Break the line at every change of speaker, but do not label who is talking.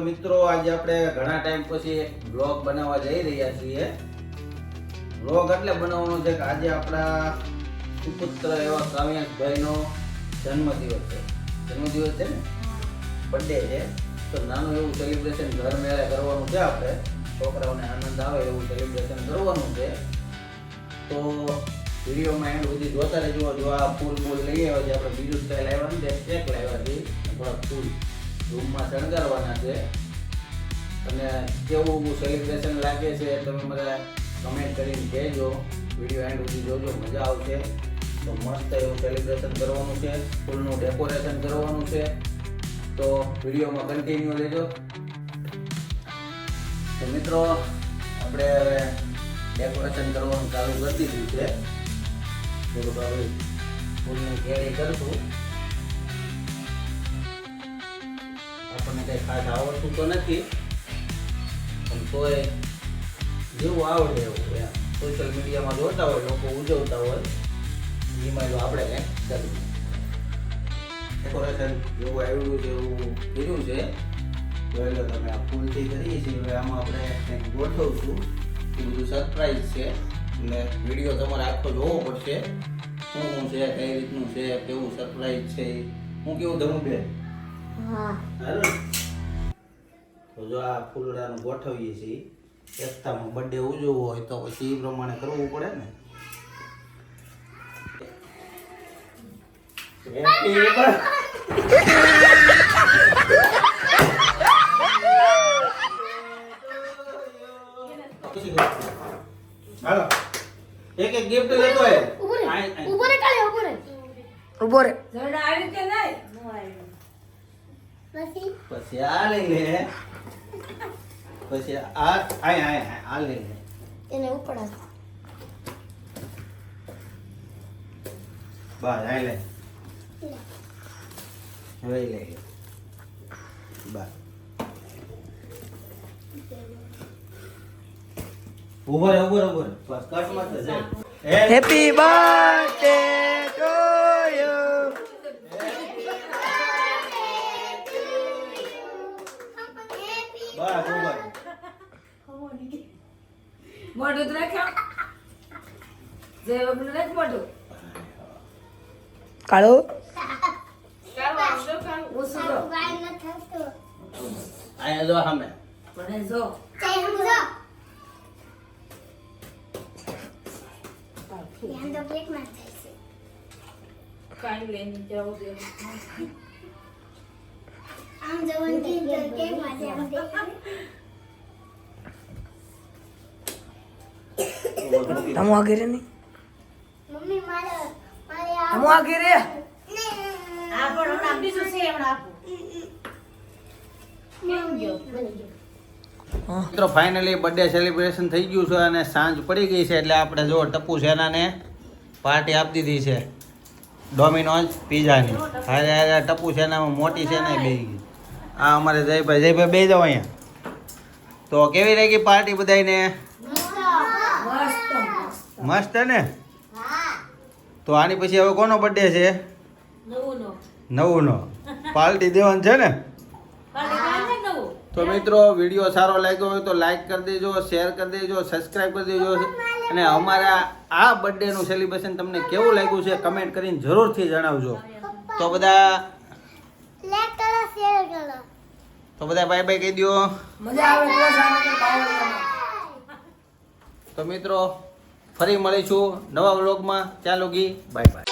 મિત્રો, આજે આપણે ઘણા ટાઈમ પછી બ્લોગ બનાવવા જઈ રહ્યા છીએ. બ્લોગ એટલે બનાવવાનો છે કે આજે આપણા સુપુત્ર એવા કાવ્યાંશભાઈનો જન્મદિવસ છે. જન્મદિવસ છે ને? બર્થડે છે. તો નાનું એવું સેલિબ્રેશન ઘર મેળે કરવાનું છે આપણે. છોકરાઓને આનંદ આવે એવું સેલિબ્રેશન કરવાનું છે. તો વિડીયોમાં એન્ડ સુધી જોતા રહેજો. જો આ ફૂલ ફૂલ લઈ આવ્યા છે, આપણે બીજું સ્ટાઈલ આવ્યા ને એક લાવ્યા છે. થોડા ફૂલ. રૂમમાં શણગારવાના છે. અને કેવું સેલિબ્રેશન લાગે છે તમે બધા કમેન્ટ કરીને કહેજો. વીડિયો એન્ડ સુધી જોજો, મજા આવશે. તો મસ્ત એવું સેલિબ્રેશન કરવાનું છે, ફૂલનું ડેકોરેશન કરવાનું છે. તો વિડીયોમાં કન્ટિન્યુ લેજો તો મિત્રો, આપણે હવે ડેકોરેશન કરવાનું ચાલુ કરી દીધું છે. થોડુંક હવે ફૂલની કેરી કરશું. કંઈ ખાસ આવડતું તો નથી. પણ તોય જેવું આવડે એવું એમ. સોશિયલ મીડિયામાં જોતા હોય લોકો ઉજવતા હોય એમાં જો આપણે કંઈક કરીએ. ડેકોરેશન જેવું આવ્યું છે એવું કર્યું છે જોઈ લો તમે આ ફૂલથી કરીએ છીએ. હવે આમાં આપણે કંઈક ગોઠવશું. એ બધું સરપ્રાઈઝ છે. એટલે વીડિયો તમારે આખો જોવો પડશે. શું શું છે કઈ રીતનું છે કેવું સરપ્રાઈઝ છે એ. હું કેવું ધમું બે
હા?
તો જો આ ફૂલડાનું ગોઠવીએ છીએ એકતામાં બર્થડે ઉજવવો હોય તો પછી એ પ્રમાણે કરવું પડે ને. હાલો એક એક ગિફ્ટ લેતો હોય.
ઊભો રે
આય, આય.
ઊભો રે કાલે ઊભો રે.
ઊભો રે.
ઝરડા આવી કે નહીં?
પછી?
પછી આ લઈ લે પછી આ આય આય આ લઈ લે.
એને ઉપડા
બસ આય લે. હવે લે. બસ. ઉભર ઉભર ઊભો રે ઊભો રે બસ કટ મત
હેપી બર્થડે ટુ યુ
બસ ઊભો રે.
મોઢું તો રાખ્યો. જય વગર રાખ મોઢું.
કાળો?
જો જો.
આયા
કાંઈ લઈને જવું દે
આમ જવાનું કે કેમ? આજે
તમો આ ઘેરે નહીં?
મમ્મી મારે મારે આ
તમો આ ઘેરે
આ પણ હમણાં બીજું છે હમણાં આપો
મિત્રો ફાઇનલી બર્થડે સેલિબ્રેશન થઈ ગયું છે અને સાંજ પડી ગઈ છે એટલે આપણે જો ટપુ સેનાને પાર્ટી આપી દીધી છે. ડોમિનોઝ પીઝાની હારે હારે ટપુ સેનામાં મોટી છે ને બે ગઈ. આ અમારે જયભાઈ જયભાઈ બે જાઓ અહીંયા. તો કેવી રહી ગઈ પાર્ટી બધાને
મસ્ત
ને? તો આની પછી હવે કોનો બર્થડે છે?
નવું નો?
પાલટી પાર્ટી દેવાનું છે ને તો મિત્રો વીડિયો સારો લાગ્યો હોય તો લાઈક કરી દેજો શેર કરી દેજો સબસ્ક્રાઈબ કરી દેજો. અને અમારા આ બર્થડેનું સેલિબ્રેશન તમને કેવું લાગ્યું છે કમેન્ટ કરીને જરૂરથી જણાવજો. તો બધા
લાઈક કરો શેર કરો.
તો બધા બાય બાય કહી દો
મજા આવે
તો મિત્રો ફરી મળીશું નવા વ્લોગમાં. ચાલો ગી બાય બાય